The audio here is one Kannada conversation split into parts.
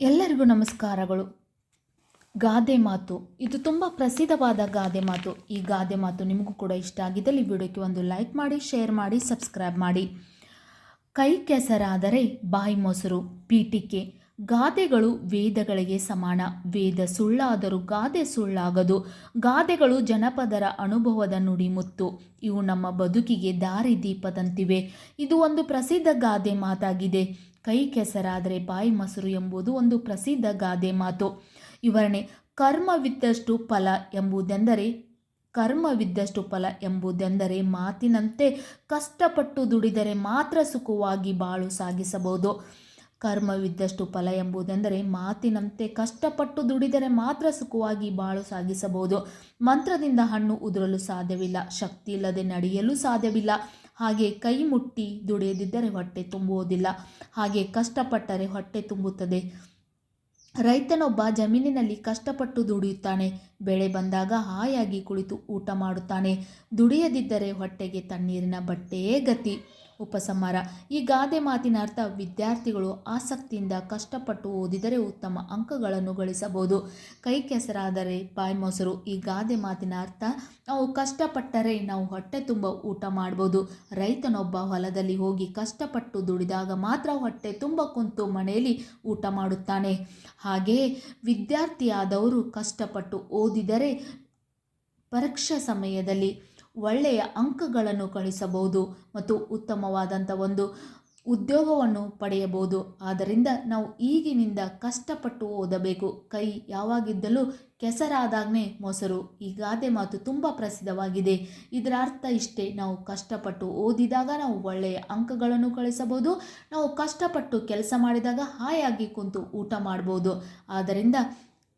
ಎಲ್ಲರಿಗೂ ನಮಸ್ಕಾರಗಳು. ಗಾದೆ ಮಾತು. ಇದು ತುಂಬ ಪ್ರಸಿದ್ಧವಾದ ಗಾದೆ ಮಾತು. ಈ ಗಾದೆ ಮಾತು ನಿಮಗೂ ಕೂಡ ಇಷ್ಟ ಆಗಿದ್ದಲ್ಲಿ ವಿಡಿಯೋಕ್ಕೆ ಒಂದು ಲೈಕ್ ಮಾಡಿ, ಶೇರ್ ಮಾಡಿ, ಸಬ್ಸ್ಕ್ರೈಬ್ ಮಾಡಿ. ಕೈ ಕೆಸರಾದರೆ ಬಾಯಿ ಮೊಸರು. ಪೀಠಿಕೆ. ಗಾದೆಗಳು ವೇದಗಳಿಗೆ ಸಮಾನ. ವೇದ ಸುಳ್ಳಾದರೂ ಗಾದೆ ಸುಳ್ಳಾಗದು. ಗಾದೆಗಳು ಜನಪದರ ಅನುಭವದ ನುಡಿಮುತ್ತು ಇವು ನಮ್ಮ ಬದುಕಿಗೆ ದಾರಿದೀಪದಂತಿವೆ ಇದು ಒಂದು ಪ್ರಸಿದ್ಧ ಗಾದೆ ಮಾತಾಗಿದೆ. ಕೈ ಕೆಸರಾದರೆ ಬಾಯಿ ಮೊಸರು ಎಂಬುದು ಒಂದು ಪ್ರಸಿದ್ಧ ಗಾದೆ ಮಾತು. ವಿವರಣೆ, ಕರ್ಮವಿದ್ದಷ್ಟು ಫಲ ಎಂಬುದೆಂದರೆ, ಕರ್ಮವಿದ್ದಷ್ಟು ಫಲ ಎಂಬುದೆಂದರೆ ಮಾತಿನಂತೆ ಕಷ್ಟಪಟ್ಟು ದುಡಿದರೆ ಮಾತ್ರ ಸುಖವಾಗಿ ಬಾಳು ಸಾಗಿಸಬಹುದು. ಕರ್ಮವಿದ್ದಷ್ಟು ಫಲ ಎಂಬುದೆಂದರೆ ಮಾತಿನಂತೆ ಕಷ್ಟಪಟ್ಟು ದುಡಿದರೆ ಮಾತ್ರ ಸುಖವಾಗಿ ಬಾಳು ಸಾಗಿಸಬಹುದು. ಮಂತ್ರದಿಂದ ಹಣ್ಣು ಉದುರಲು ಸಾಧ್ಯವಿಲ್ಲ, ಶಕ್ತಿ ಇಲ್ಲದೆ ನಡೆಯಲು ಸಾಧ್ಯವಿಲ್ಲ. ಹಾಗೆ ಕೈ ಮುಟ್ಟಿ ದುಡಿಯದಿದ್ದರೆ ಹೊಟ್ಟೆ ತುಂಬುವುದಿಲ್ಲ, ಹಾಗೆ ಕಷ್ಟಪಟ್ಟರೆ ಹೊಟ್ಟೆ ತುಂಬುತ್ತದೆ. ರೈತನೊಬ್ಬ ಜಮೀನಿನಲ್ಲಿ ಕಷ್ಟಪಟ್ಟು ದುಡಿಯುತ್ತಾನೆ, ಬೆಳೆ ಬಂದಾಗ ಹಾಯಾಗಿ ಕುಳಿತು ಊಟ ಮಾಡುತ್ತಾನೆ. ದುಡಿಯದಿದ್ದರೆ ಹೊಟ್ಟೆಗೆ ತಣ್ಣೀರಿನ ಬಟ್ಟೆಯೇ ಗತಿ. ಉಪಸಂಹಾರ. ಈ ಗಾದೆ ಮಾತಿನ ಅರ್ಥ ವಿದ್ಯಾರ್ಥಿಗಳು ಆಸಕ್ತಿಯಿಂದ ಕಷ್ಟಪಟ್ಟು ಓದಿದರೆ ಉತ್ತಮ ಅಂಕಗಳನ್ನು ಗಳಿಸಬಹುದು. ಕೈ ಕೆಸರಾದರೆ ಬಾಯಿ ಮೊಸರು. ಈ ಗಾದೆ ಮಾತಿನ ಅರ್ಥ ನಾವು ಕಷ್ಟಪಟ್ಟರೆ ನಾವು ಹೊಟ್ಟೆ ತುಂಬ ಊಟ ಮಾಡ್ಬೋದು. ರೈತನೊಬ್ಬ ಹೊಲದಲ್ಲಿ ಹೋಗಿ ಕಷ್ಟಪಟ್ಟು ದುಡಿದಾಗ ಮಾತ್ರ ಹೊಟ್ಟೆ ತುಂಬ ಕುಂತು ಮನೆಯಲ್ಲಿ ಊಟ ಮಾಡುತ್ತಾನೆ. ಹಾಗೆಯೇ ವಿದ್ಯಾರ್ಥಿಯಾದವರು ಕಷ್ಟಪಟ್ಟು ಓದಿದರೆ ಪರೀಕ್ಷಾ ಸಮಯದಲ್ಲಿ ಒಳ್ಳೆಯ ಅಂಕಗಳನ್ನು ಗಳಿಸಬಹುದು ಮತ್ತು ಉತ್ತಮವಾದಂಥ ಒಂದು ಉದ್ಯೋಗವನ್ನು ಪಡೆಯಬಹುದು. ಆದ್ದರಿಂದ ನಾವು ಈಗಿನಿಂದ ಕಷ್ಟಪಟ್ಟು ಓದಬೇಕು. ಕೈ ಯಾವಾಗಿದ್ದಲೂ ಕೆಸರಾದಾಗನೇ ಮೊಸರು. ಈ ಗಾದೆ ಮಾತು ತುಂಬ ಪ್ರಸಿದ್ಧವಾಗಿದೆ. ಇದರ ಅರ್ಥ ಇಷ್ಟೇ. ನಾವು ಕಷ್ಟಪಟ್ಟು ಓದಿದಾಗ ನಾವು ಒಳ್ಳೆಯ ಅಂಕಗಳನ್ನು ಗಳಿಸಬಹುದು ನಾವು ಕಷ್ಟಪಟ್ಟು ಕೆಲಸ ಮಾಡಿದಾಗ ಹಾಯಾಗಿ ಕುಂತು ಊಟ ಮಾಡ್ಬೋದು. ಆದ್ದರಿಂದ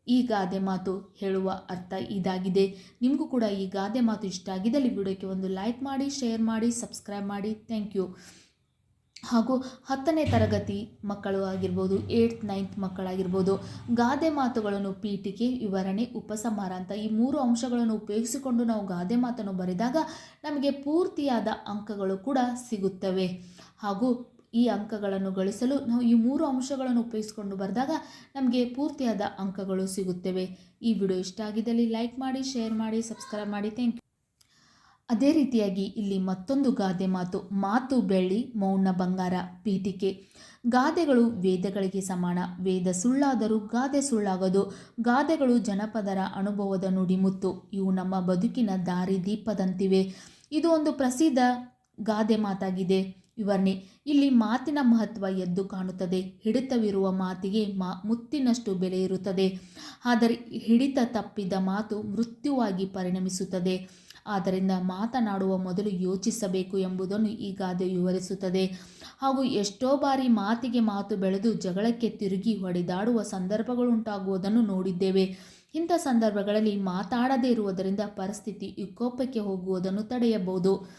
ಈ ಗಾದೆ ಮಾತು ಹೇಳುವ ಅರ್ಥ ಇದಾಗಿದೆ. ನಿಮಗೂ ಕೂಡ ಈ ಗಾದೆ ಮಾತು ಇಷ್ಟ ಆಗಿದ್ದಲ್ಲಿ ವಿಡಿಯೋಕ್ಕೆ ಒಂದು ಲೈಕ್ ಮಾಡಿ, ಶೇರ್ ಮಾಡಿ, ಸಬ್ಸ್ಕ್ರೈಬ್ ಮಾಡಿ. Thank you. ಹಾಗೂ ಹತ್ತನೇ ತರಗತಿ ಮಕ್ಕಳು ಆಗಿರ್ಬೋದು ಏಯ್ಟ್ ನೈನ್ತ್ ಮಕ್ಕಳಾಗಿರ್ಬೋದು, ಗಾದೆ ಮಾತುಗಳನ್ನು ಪೀಠಿಕೆ, ವಿವರಣೆ, ಉಪಸಂಹಾರ ಅಂತ ಈ ಮೂರು ಅಂಶಗಳನ್ನು ಉಪಯೋಗಿಸಿಕೊಂಡು ನಾವು ಗಾದೆ ಮಾತನ್ನು ಬರೆದಾಗ ನಮಗೆ ಪೂರ್ತಿಯಾದ ಅಂಕಗಳು ಕೂಡ ಸಿಗುತ್ತವೆ. ಹಾಗೂ ಈ ಅಂಕಗಳನ್ನು ಗಳಿಸಲು ನಾವು ಈ ಮೂರು ಅಂಶಗಳನ್ನು ಉಪಯೋಗಿಸಿಕೊಂಡು ಬರೆದಾಗ ನಮಗೆ ಪೂರ್ತಿಯಾದ ಅಂಕಗಳು ಸಿಗುತ್ತವೆ. ಈ ವಿಡಿಯೋ ಇಷ್ಟ ಆಗಿದ್ದಲ್ಲಿ ಲೈಕ್ ಮಾಡಿ, ಶೇರ್ ಮಾಡಿ, ಸಬ್ಸ್ಕ್ರೈಬ್ ಮಾಡಿ. Thank you. ಅದೇ ರೀತಿಯಾಗಿ ಇಲ್ಲಿ ಮತ್ತೊಂದು ಗಾದೆ ಮಾತು ಮಾತು ಬೆಳ್ಳಿ, ಮೌನ ಬಂಗಾರ, ಪೀಠಿಕೆ. ಗಾದೆಗಳು ವೇದಗಳಿಗೆ ಸಮಾನ. ವೇದ ಸುಳ್ಳಾದರೂ ಗಾದೆ ಸುಳ್ಳಾಗದು. ಗಾದೆಗಳು ಜನಪದರ ಅನುಭವದ ನುಡಿಮುತ್ತು ಇವು ನಮ್ಮ ಬದುಕಿನ ದಾರಿ ದೀಪದಂತಿವೆ. ಇದು ಒಂದು ಪ್ರಸಿದ್ಧ ಗಾದೆ ಮಾತಾಗಿದೆ. ವಿವರಣೆ ಇಲ್ಲಿ ಮಾತಿನ ಮಹತ್ವ ಎದ್ದು ಕಾಣುತ್ತದೆ. ಹಿಡಿತವಿರುವ ಮಾತಿಗೆ ಮಾ, ಮುತ್ತಿನಷ್ಟು ಬೆಲೆ ಇರುತ್ತದೆ. ಆದರೆ ಹಿಡಿತ ತಪ್ಪಿದ ಮಾತು ಮೃತ್ಯುವಾಗಿ ಪರಿಣಮಿಸುತ್ತದೆ. ಆದ್ದರಿಂದ ಮಾತನಾಡುವ ಮೊದಲು ಯೋಚಿಸಬೇಕು ಎಂಬುದನ್ನು ಈ ಗಾದೆ ವಿವರಿಸುತ್ತದೆ. ಹಾಗೂ ಎಷ್ಟೋ ಬಾರಿ ಮಾತಿಗೆ ಮಾತು ಬೆಳೆದು ಜಗಳಕ್ಕೆ ತಿರುಗಿ ಹೊಡೆದಾಡುವ ಸಂದರ್ಭಗಳುಂಟಾಗುವುದನ್ನು ನೋಡಿದ್ದೇವೆ. ಇಂಥ ಸಂದರ್ಭಗಳಲ್ಲಿ ಮಾತಾಡದೇ ಇರುವುದರಿಂದ ಪರಿಸ್ಥಿತಿ ವಿಕೋಪಕ್ಕೆ ಹೋಗುವುದನ್ನು ತಡೆಯಬಹುದು.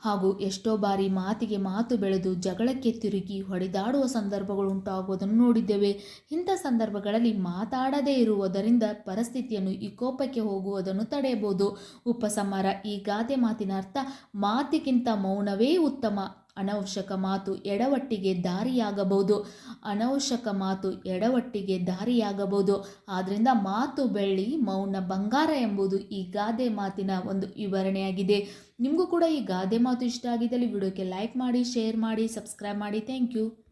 ಹಾಗೂ ಎಷ್ಟೋ ಬಾರಿ ಮಾತಿಗೆ ಮಾತು ಬೆಳೆದು ಜಗಳಕ್ಕೆ ತಿರುಗಿ ಹೊಡೆದಾಡುವ ಸಂದರ್ಭಗಳು ಉಂಟಾಗುವುದನ್ನು ನೋಡಿದ್ದೇವೆ. ಇಂಥ ಸಂದರ್ಭಗಳಲ್ಲಿ ಮಾತಾಡದೇ ಇರುವುದರಿಂದ ಪರಿಸ್ಥಿತಿಯನ್ನು ವಿಕೋಪಕ್ಕೆ ಹೋಗುವುದನ್ನು ತಡೆಯಬಹುದು. ಉಪಸಮರ ಈ ಗಾದೆ ಮಾತಿನ ಅರ್ಥ ಮಾತಿಗಿಂತ ಮೌನವೇ ಉತ್ತಮ. ಅನವಶ್ಯಕ ಮಾತು ಎಡವಟ್ಟಿಗೆ ದಾರಿಯಾಗಬಹುದು. ಅನವಶ್ಯಕ ಮಾತು ಎಡವಟ್ಟಿಗೆ ದಾರಿಯಾಗಬಹುದು. ಆದ್ದರಿಂದ ಮಾತು ಬೆಳ್ಳಿ ಮೌನ ಬಂಗಾರ ಎಂಬುದು ಈ ಗಾದೆ ಮಾತಿನ ಒಂದು ವಿವರಣೆಯಾಗಿದೆ. ನಿಮಗೂ ಕೂಡ ಈ ಗಾದೆ ಮಾತು ಇಷ್ಟ ಆಗಿದ್ದಲ್ಲಿ ವಿಡಿಯೋಕ್ಕೆ ಲೈಕ್ ಮಾಡಿ, ಶೇರ್ ಮಾಡಿ, ಸಬ್ಸ್ಕ್ರೈಬ್ ಮಾಡಿ. Thank you.